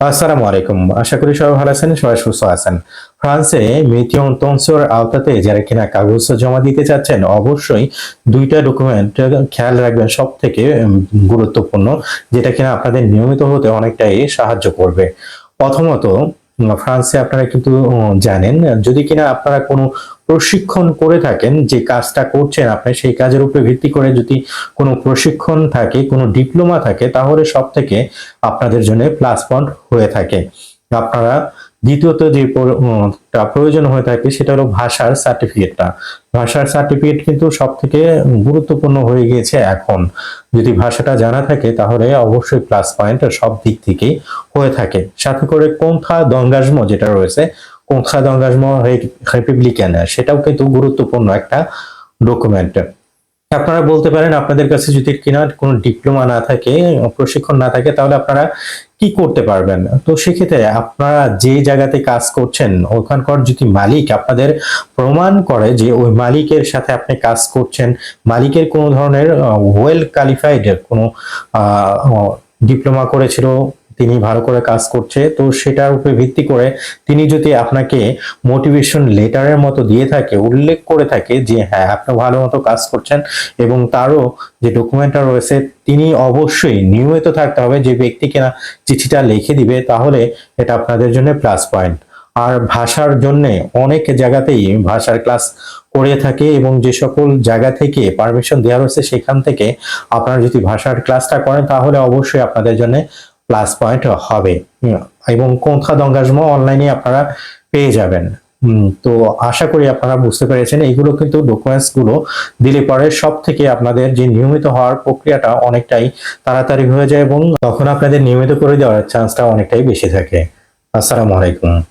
আসসালামু আলাইকুম। আশা করি সবাই ভালো আছেন, সবাই সুস্থ আছেন। ফ্রান্সে মিথিয়ন টনসোর আওতাতে যারা কিনা কাগজ জমা দিতে চাচ্ছেন, অবশ্যই দুইটা ডকুমেন্ট খেয়াল রাখবেন সব থেকে গুরুত্বপূর্ণ, যেটা কিনা আপনাদের নিয়মিত হতে অনেকটাই সাহায্য করবে। প্রথমত ফ্রান্সে আপনারা কিন্তু জানেন। যদি কিনা আপনারা কোনো প্রশিক্ষণ করে থাকেন, যে কাজটা করছেন আপনি, সেই কাজের উপরে ভিত্তি করে যদি কোনো প্রশিক্ষণ থাকে, কোনো ডিপ্লোমা থাকে, তাহলে সব থেকে আপনাদের জন্য প্লাস পয়েন্ট হয়ে থাকে। আপনারা দ্বিতীয়ত যে প্রয়োজন হয়ে থাকে সেটা হলো ভাষার সার্টিফিকেটটা ভাষার সার্টিফিকেট কিন্তু সব থেকে গুরুত্বপূর্ণ হয়ে গিয়েছে এখন। যদি ভাষাটা জানা থাকে তাহলে অবশ্যই প্লাস পয়েন্ট সব দিক থেকেই হয়ে থাকে। সাথে করে কোনথা দঙ্গাজম যেটা রয়েছে, কোনথা দঙ্গাজম রিপাবলিকান সেটাও কিন্তু গুরুত্বপূর্ণ একটা ডকুমেন্ট আপনারা বলতে পারেন, আপনাদের কাছে যদি কিনা কোনো ডিপ্লোমা না থাকে, প্রশিক্ষণ না থাকে, তাহলে আপনারা কি করতে পারবেন? তো সেক্ষেত্রে আপনারা যে জায়গাতে কাজ করছেন, ওখানকার যদি মালিক আপনাদের প্রমাণ করে যে ওই মালিকের সাথে আপনি কাজ করছেন, মালিকের কোনো ধরনের ওয়েল কোয়ালিফাইড কোনো ডিপ্লোমা করেছিল তিনি ভালো করে কাজ করছে, তো সেটার উপরে ভিত্তি করে তিনি যদি আপনাকে মোটিভেশন লেটারের মতো দিয়ে থাকে, উল্লেখ করে থাকে যে হ্যাঁ আপনি ভালো মতো কাজ করছেন এবং তারও যে ডকুমেন্টটা রয়েছে, তিনি অবশ্যই নিয়মিত থাকতে হবে যে ব্যক্তিকে না চিঠিটা লিখে দিবে, তাহলে এটা আপনাদের জন্য প্লাস পয়েন্ট আর ভাষার জন্য অনেক জায়গাতেই ভাষার ক্লাস করে থাকে এবং যে সকল জায়গা থেকে পারমিশন দেওয়া হয়েছে সেখান থেকে আপনারা যদি ভাষার ক্লাসটা করেন, তাহলে অবশ্যই আপনাদের জন্য প্লাস পয়েন্ট হবে। এবং কোনথা দঙ্গাজম অনলাইনে আপনারা পেয়ে যাবেন। তো আশা করি আপনারা বুঝতে পেরেছেন, এইগুলো কিন্তু ডকুমেন্টসগুলো দিলে পরে সব থেকে আপনাদের যে নিয়মিত হওয়ার প্রক্রিয়াটা অনেকটাই তাড়াতাড়ি হয়ে যায় এবং তখন আপনাদের নিয়মিত করে দেওয়ার চান্সটা অনেকটাই বেশি থাকে। আসসালামু আলাইকুম।